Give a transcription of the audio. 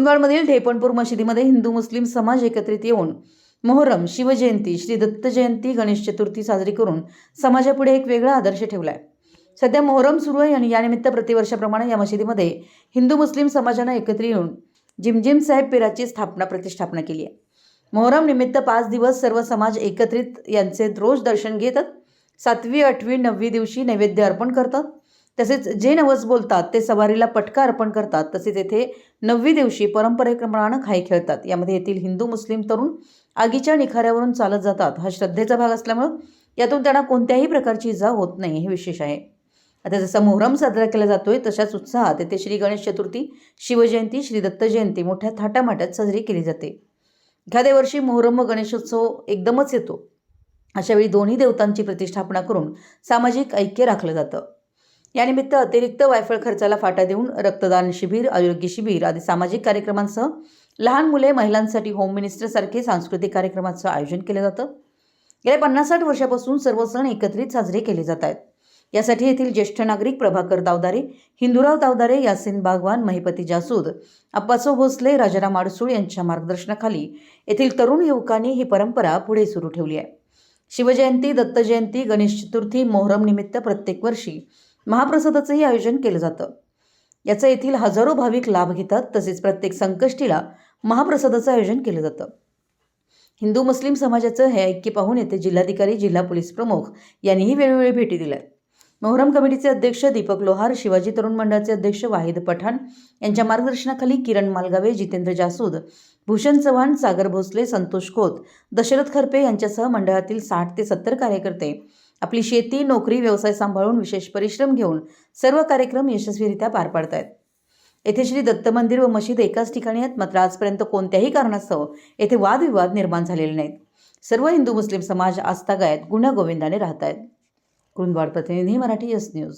कुंदवाडमधील ढेपणपूर मशिदीमध्ये हिंदू मुस्लिम समाज एकत्रित येऊन मोहरम शिवजयंती श्री दत्त जयंती गणेश चतुर्थी साजरी करून समाजापुढे एक वेगळा आदर्श ठेवला आहे सध्या मोहरम सुरू आहे आणि यानिमित्त प्रतिवर्षाप्रमाणे या मशिदीमध्ये हिंदू मुस्लिम समाजानं एकत्र येऊन जिमजिम साहेब पिराची स्थापना प्रतिष्ठापना केली आहे. मोहरम निमित्त पाच दिवस सर्व समाज एकत्रित यांचे रोज दर्शन घेतात. सातवी आठवी नववी दिवशी नैवेद्य अर्पण करतात. तसेच जे नवस बोलतात ते सवारीला पटका अर्पण करतात. तसेच येथे नववी दिवशी परंपरेप्रमाणे खाई खेळतात. यामध्ये येथील हिंदू मुस्लिम तरुण आगीच्या निखाऱ्यावरून चालत जातात. हा श्रद्धेचा भाग असल्यामुळं यातून त्यांना कोणत्याही प्रकारची इजा होत नाही हे विशेष आहे. आता जसा मोहरम साजरा केला जातोय तशाच उत्साहात येथे श्री गणेश चतुर्थी शिवजयंती श्री दत्त जयंती मोठ्या थाटामाटात साजरी केली जाते. एखाद्या वर्षी मोहरम व गणेशोत्सव एकदमच येतो. अशावेळी दोन्ही देवतांची प्रतिष्ठापना करून सामाजिक ऐक्य राखलं जातं. यानिमित्त अतिरिक्त वायफळ खर्चाला फाटा देऊन रक्तदान शिबिर आरोग्य शिबिर आदी सामाजिक कार्यक्रमांसह लहान मुले महिलांसाठी होम मिनिस्टरसारखे सांस्कृतिक कार्यक्रमाचं आयोजन केलं जातं. गेल्या पन्नास साठ वर्षापासून सर्व सण एकत्रित साजरे केले जात आहेत. यासाठी येथील ज्येष्ठ नागरिक प्रभाकर दावदारे हिंदुराव दावदारे यासिन बागवान महिपती जासूद अप्पासो भोसले राजाराम आडसूळ यांच्या मार्गदर्शनाखाली येथील तरुण युवकांनी ही परंपरा पुढे सुरू ठेवली आहे. शिवजयंती दत्त जयंती गणेश चतुर्थी मोहरम निमित्त प्रत्येक वर्षी महाप्रसादाचंही आयोजन केलं जातं. याचा येथील हजारो भाविक लाभ घेतात तसेच प्रत्येक संकष्टीला महाप्रसादाचं आयोजन केलं जातं. हिंदू मुस्लिम समाजाचं हे ऐक्य पाहून येथे जिल्हाधिकारी जिल्हा पोलीस प्रमुख यांनीही वेळोवेळी भेटी दिल्या. मोहरम कमिटीचे अध्यक्ष दीपक लोहार शिवाजी तरुण मंडळाचे अध्यक्ष वाहिद पठाण यांच्या मार्गदर्शनाखाली किरण मालगावे जितेंद्र जासूद भूषण चव्हाण सागर भोसले संतोष खोत दशरथ खरपे यांच्यासह मंडळातील साठ ते सत्तर कार्यकर्ते आपली शेती नोकरी व्यवसाय सांभाळून विशेष परिश्रम घेऊन सर्व कार्यक्रम यशस्वीरित्या पार पाडत आहेत येथे श्री दत्त मंदिर व मशीद एकाच ठिकाणी आहेत मात्र आजपर्यंत कोणत्याही कारणास्तव येथे वादविवाद निर्माण झालेले नाहीत. सर्व हिंदू मुस्लिम समाज आस्थागायत गुण्यागोविंदाने राहत आहेत कुरुंदवाड प्रतिनिधी मराठी यस न्यूज.